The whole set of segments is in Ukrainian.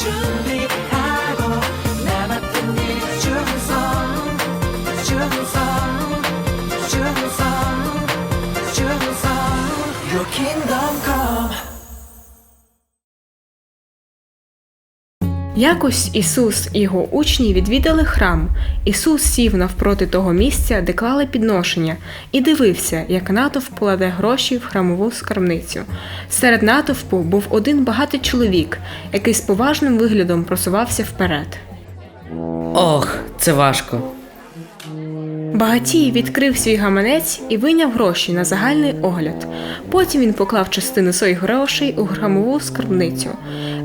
준비하고 남았던 일 충성 충성 충성 충성. Your kingdom come Якось Ісус і його учні відвідали храм. Ісус сів навпроти того місця, де клали підношення, і дивився, як натовп кладе гроші в храмову скарбницю. Серед натовпу був один багатий чоловік, який з поважним виглядом просувався вперед. Ох, це важко. Багатій відкрив свій гаманець і вийняв гроші на загальний огляд. Потім він поклав частину своїх грошей у храмову скарбницю.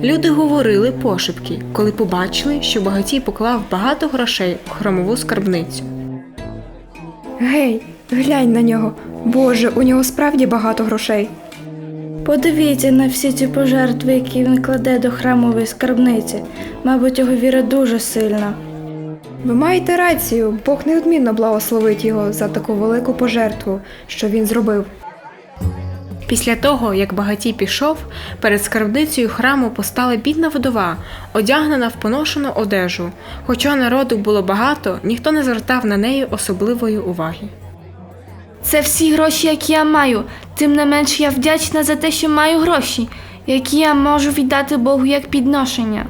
Люди говорили пошепки, коли побачили, що багатій поклав багато грошей у храмову скарбницю. Гей, глянь на нього. Боже, у нього справді багато грошей. Подивіться на всі ці пожертви, які він кладе до храмової скарбниці. Мабуть, його віра дуже сильна. Ви маєте рацію, Бог неодмінно благословить його за таку велику пожертву, що він зробив. Після того, як багатій пішов, перед скарбницею храму постала бідна вдова, одягнена в поношену одежу. Хоча народу було багато, ніхто не звертав на неї особливої уваги. Це всі гроші, які я маю. Тим не менш я вдячна за те, що маю гроші, які я можу віддати Богу як підношення.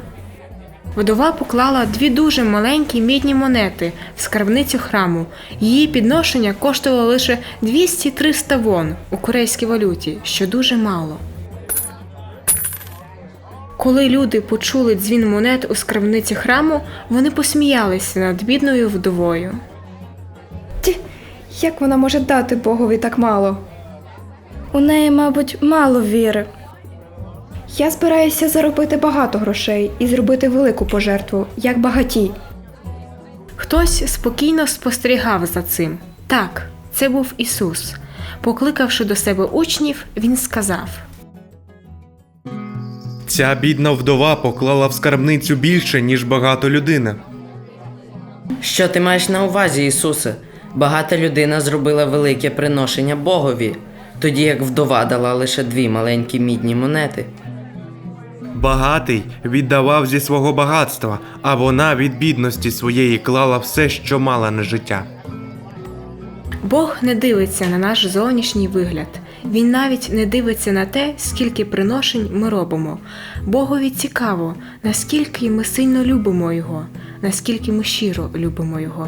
Вдова поклала дві дуже маленькі мідні монети в скарбницю храму. Її підношення коштувало лише 200-300 вон у корейській валюті, що дуже мало. Коли люди почули дзвін монет у скарбниці храму, вони посміялися над бідною вдовою. Ті, як вона може дати Богові так мало? У неї, мабуть, мало віри. Я збираюся заробити багато грошей і зробити велику пожертву, як багатій. Хтось спокійно спостерігав за цим. Так, це був Ісус. Покликавши до себе учнів, він сказав. Ця бідна вдова поклала в скарбницю більше, ніж багато людина. Що ти маєш на увазі, Ісусе? Багата людина зробила велике приношення Богові, тоді як вдова дала лише дві маленькі мідні монети. Багатий віддавав зі свого багатства, а вона від бідності своєї клала все, що мала на життя. Бог не дивиться на наш зовнішній вигляд. Він навіть не дивиться на те, скільки приношень ми робимо. Богові цікаво, наскільки ми сильно любимо Його, наскільки ми щиро любимо Його.